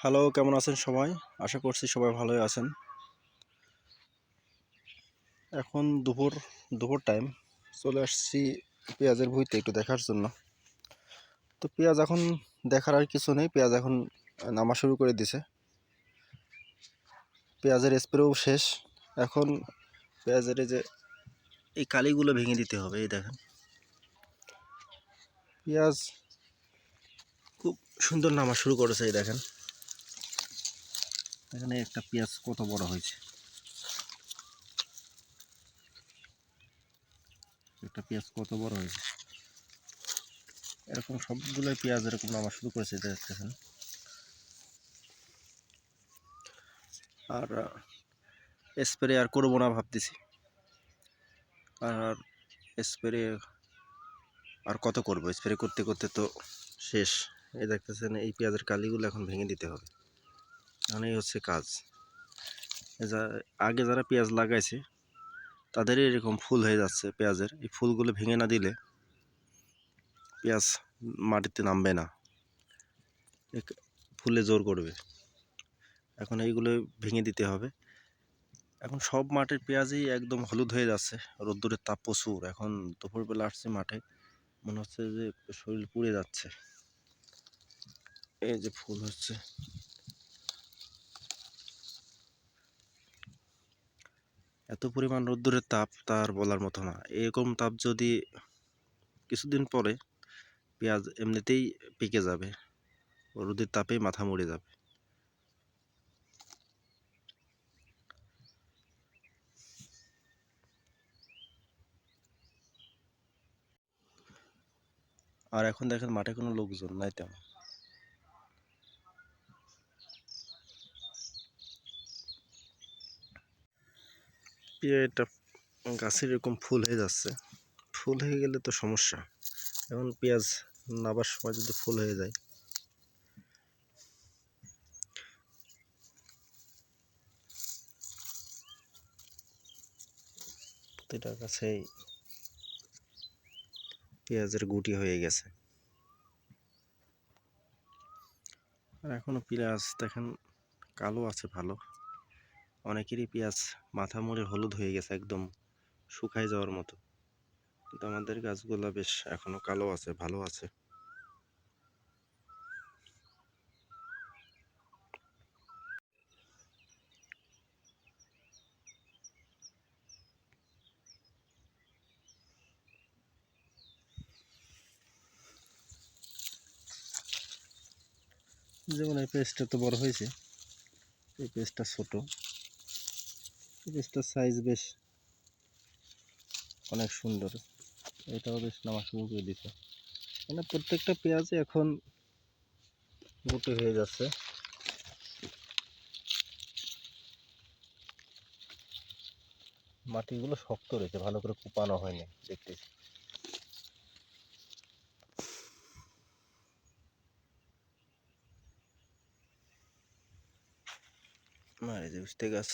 Hello কেমন আছেন সবাই? আশা করছি সবাই ভালোই আছেন। এখন দুপুর দুপুর টাইম চলে আসছি পেঁয়াজের ভুঁইতে একটু দেখার জন্য। তো পেঁয়াজ এখন দেখার আর কিছু নেই, পেঁয়াজ এখন নামা শুরু করে দিছে। পেঁয়াজের স্প্রেও শেষ। এখন পেঁয়াজের যে, এই কালিগুলো ভেঙে দিতে হবে, এই দেখেন। পেঁয়াজ খুব সুন্দর নামা শুরু করেছে, এই দেখেন। এখানে একটা পেঁয়াজ কত বড় হয়েছে? একটা পেঁয়াজ কত বড় হয়েছে? এরকম সবগুলোই পেঁয়াজ এরকম নামা শুরু করেছে দেখতেছেন। আর স্প্রে আর করব না ভাবতেছি। আর স্প্রে আর কত করব? স্প্রে করতে করতে তো শেষ। এই দেখতেছেন, এই পেঁয়াজের কালিগুলো এখন ভেঙে দিতে হবে। এই হচ্ছে কাজ। আগে যারা পেঁয়াজ লাগাইছে, তাদেরই এরকম ফুল হয়ে যাচ্ছে পেঁয়াজের। এই ফুলগুলো ভেঙে না দিলে পেঁয়াজ মাটিতে নামবে না। ফুলে জোর করবে। এখন এইগুলো ভেঙে দিতে হবে। এখন সব মাঠের পেঁয়াজই একদম হলুদ হয়ে যাচ্ছে। রোদ্দুরের তাপ প্রচুর। এখন দুপুরবেলা আসছে মাঠে, মনে হচ্ছে যে শরীর পুড়ে যাচ্ছে। এই যে ফুল হচ্ছে। এত পরিমাণ রোদ্দুরের তাপ তার বলার মতো না। এরকম তাপ যদি কিছুদিন পরে পেঁয়াজ এমনিতেই পেকে যাবে, রোদের তাপেই মাথা মরে যাবে। আর এখন দেখেন মাঠে কোনো লোকজন নাই তেমন। পেঁয়াজটা গাছের এরকম ফুল হয়ে যাচ্ছে। ফুল হয়ে গেলে তো সমস্যা। এখন পেঁয়াজ নাবার সময় যদি ফুল হয়ে যায়। প্রতিটা গাছেই পেঁয়াজের গুটি হয়ে গেছে। আর এখনও পেঁয়াজ দেখেন কালো আছে ভালো। অনেকেরই পেঁয়াজ মাথা মুড়ে হলুদ হয়ে গেছে একদম শুকায় যাওয়ার মতো। কিন্তু আমাদের গাছগুলো বেশ এখনও কালো আছে, ভালো আছে। যেমন এই পেস্টটা তো বড় হয়েছে, এই পেস্টটা ছোট। এই সাইজ বেশ অনেক সুন্দর। এটাও বেশ নামা শুরু করে দিছে। মানে প্রত্যেকটা পেঁয়াজে এখন মোটে হয়ে যাচ্ছে। মাটিগুলো শক্ত রয়েছে, ভালো করে কুপানো হয়নি দেখতেছি আর এই যে উস্তে গাছ।